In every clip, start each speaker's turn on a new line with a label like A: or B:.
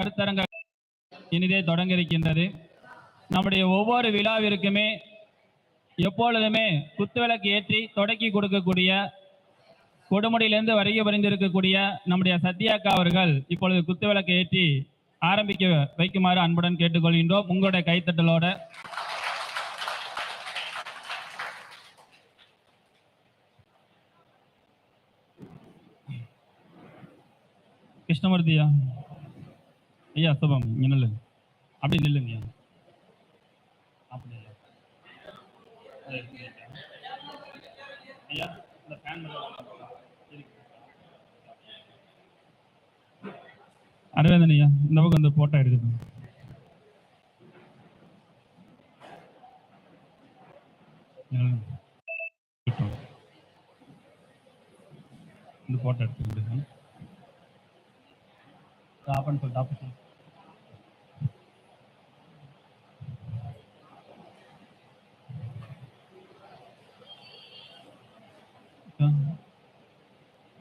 A: கருத்தரங்க இனிதே தொடங்க இருக்கின்றது நம்முடைய ஒவ்வொரு விழாவிற்குமே எப்பொழுதுமே குத்துவிளக்கு ஏற்றி தொடக்கி கொடுக்கக்கூடிய கொடுமுடியிலிருந்து வருகை புரிந்திருக்கக்கூடிய நம்முடைய சத்யாக்கா அவர்கள் இப்பொழுது குத்துவிளக்கு ஏற்றி ஆரம்பிக்க வைக்குமாறு அன்புடன் கேட்டுக்கொள்கின்றோம். உங்களுடைய கைத்தட்டலோட. கிருஷ்ணமூர்த்தியா ஐயா சுபம் இங்க நில்லு. அப்படி நில்லுங்க அப்படி ஐயா இந்த ஃபேன் அரவிந்தன் ஐயா இந்த பக்கம் இந்த போட்டோ எடுக்குது இந்த போட்டோ எடுத்துக்கிட்டு ஆப்பன் சொல்லிட்டு ஆப்பன் சொல்லு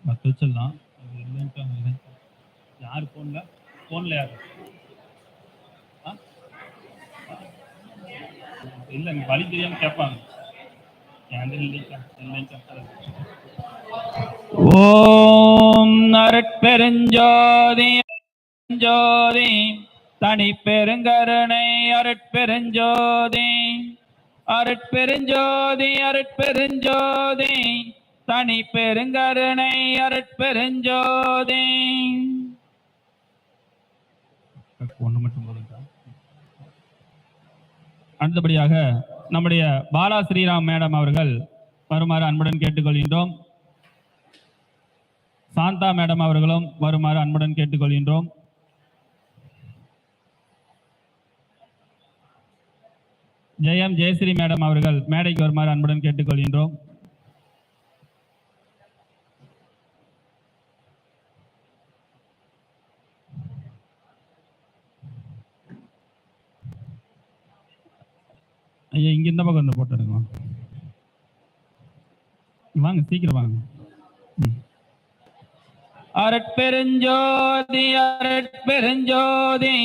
A: பத்து வச்சிடலாம் அது இல்லைன்ட்டாங்க இல்லை. யார் ஃபோனில் ஃபோனில் யார்? ஆ? இல்லை வழி தெரியாமல் கேட்பாங்க என்கிட்ட இல்லைக்கா இல்லைக்கா ஓம் அருட்பெருஞ்சோதி ஜோதி தனி பெருங்கருணை அருட்பெருஞ்சோதி. அருட்பெருஞ்சோதி அருட்பெருஞ்சோதி தனி பெருங்கருணை அருட்பெருஞ்சோதி. ஒன்று மட்டும் அடுத்தபடியாக நம்முடைய பாலா ஸ்ரீராம் மேடம் அவர்கள் வருமாறு அன்புடன் கேட்டுக்கொள்கின்றோம். சாந்தா மேடம் அவர்களும் வருமாறு அன்புடன் கேட்டுக்கொள்கின்றோம். ஜெயம் ஜெயஸ்ரீ மேடம் அவர்கள் மேடைக்கு வருமாறு அன்புடன் கேட்டுக்கொள்கின்றோம். ஐயா இங்க இந்த பக்கம் வந்து போட்டோ வாங்க சீக்கிரம் வாங்க. அருட்பெருஞ்சோதி அருட்பெருஞ்சோதி.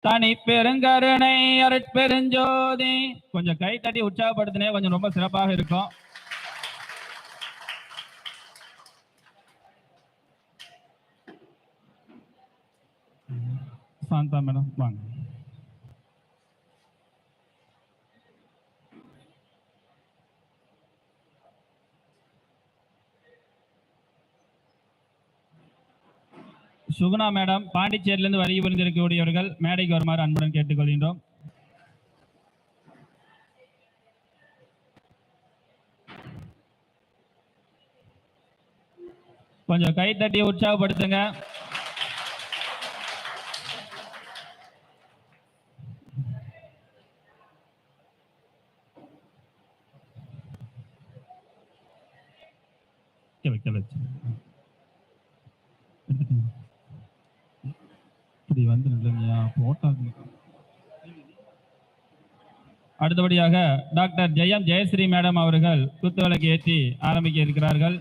A: தனி பெருங்கருணை அருட்பெருஞ்சோதி. கொஞ்சம் கை தட்டி உற்சாகப்படுத்தினே கொஞ்சம் ரொம்ப சிறப்பாக இருக்கும். சாந்தா மேடம் வாங்க. சுகுணா மேடம் பாண்டிச்சேரியிலிருந்து வருகை புரிந்திருக்கக்கூடியவர்கள் மேடைக்கு வருமாறு அன்புடன் கேட்டுக்கொள்கின்றோம் கொஞ்சம் கை தட்டி உற்சாகப்படுத்துங்க கீழே, வச்சு. இப்படி வந்து நிலைமையா? போட்டாங்க அடுத்தபடியாக டாக்டர் ஜெயம் ஜெயஸ்ரீ மேடம் அவர்கள் குத்துவிளக்கு ஏற்றி ஆரம்பிக்க இருக்கிறார்கள்.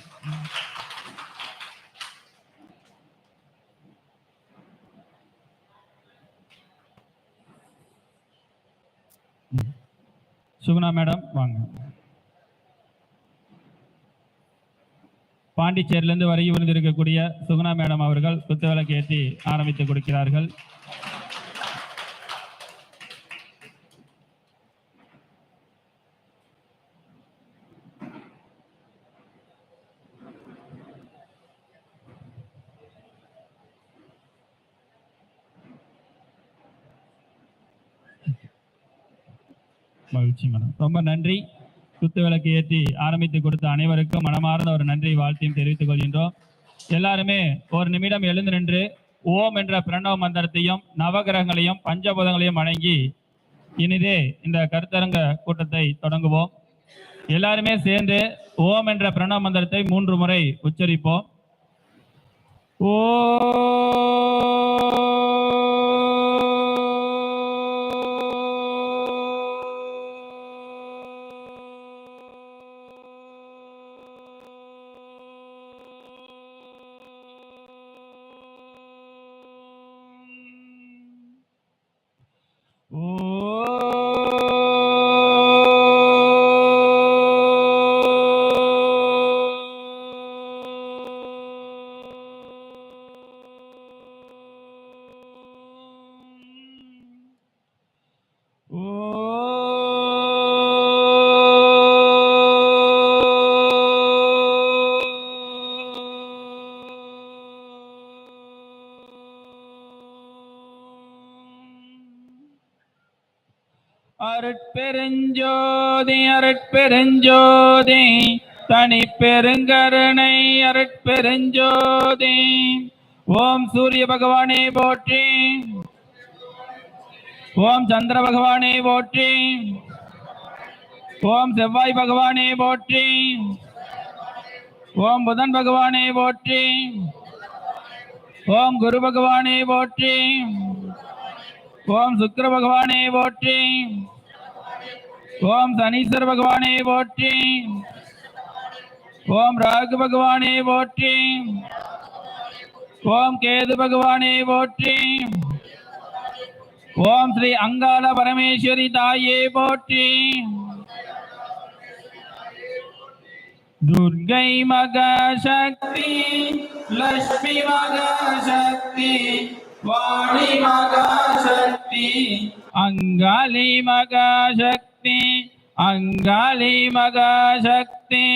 A: சுகுணா மேடம் வாங்க. பாண்டிச்சேரியிலிருந்து வருகை புரிந்திருக்கக்கூடிய சுகுணா மேடம் அவர்கள் குத்துவிளக்கு ஏற்றி ஆரம்பித்து கொடுக்கிறார்கள். மகிழ்ச்சி மேடம். ரொம்ப நன்றி. குத்து விளக்கு ஏற்றி ஆரம்பித்து கொடுத்த அனைவருக்கும் மனமார்ந்த ஒரு நன்றி வாழ்த்தையும் தெரிவித்துக் கொள்கின்றோம். எல்லாருமே ஒரு நிமிடம் எழுந்து நின்று ஓம் என்ற பிரணவ மந்திரத்தையும் நவகிரகங்களையும் பஞ்சபூதங்களையும் வணங்கி இனிதே இந்த கருத்தரங்க கூட்டத்தை தொடங்குவோம். எல்லாருமே சேர்ந்து ஓம் என்ற பிரணவ மந்திரத்தை மூன்று முறை உச்சரிப்போம். ஓ அருட்பெருஞ்சோதி அருட்பெருஞ்சோதி. தனி பெருங்கருணை அருட்பெருஞ்சோதி. ஓம் சூரிய பகவானே போற்றி. ஓம் சந்திர பகவானே போற்றி. ஓம் செவ்வாய் பகவானே போற்றி. ஓம் புதன் பகவானே போற்றி. ஓம் குரு பகவானே போற்றி. ஓம் சுக்கர பகவானே போற்றி. ஓம் சனீஸ்வர பகவானே போற்றி. ஓம் ராகு பகவானே போற்றி. ஓம் கேது பகவானே போற்றி. ஓம் ஸ்ரீ அங்காள பரமேஸ்வரி தாயே போற்றி. துர்கை மகசக்தி லட்சுமி மகசக்தி வாணி மகசக்தி அங்காளி மகசக்தி அங்காளி மகசக்தி.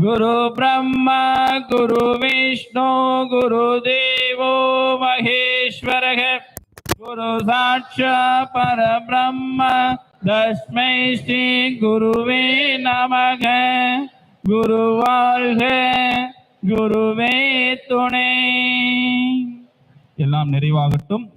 A: குரு பிரம்மா குரு விஷ்ணு குரு தேவோ மகேஸ்வரக. குரு சாட்சா பரபிரம்ம தஸ்மை ஸ்ரீ குருவே நமக. குரு வாழ்க குருவே துணை. எல்லாம் நிறைவாகட்டும்.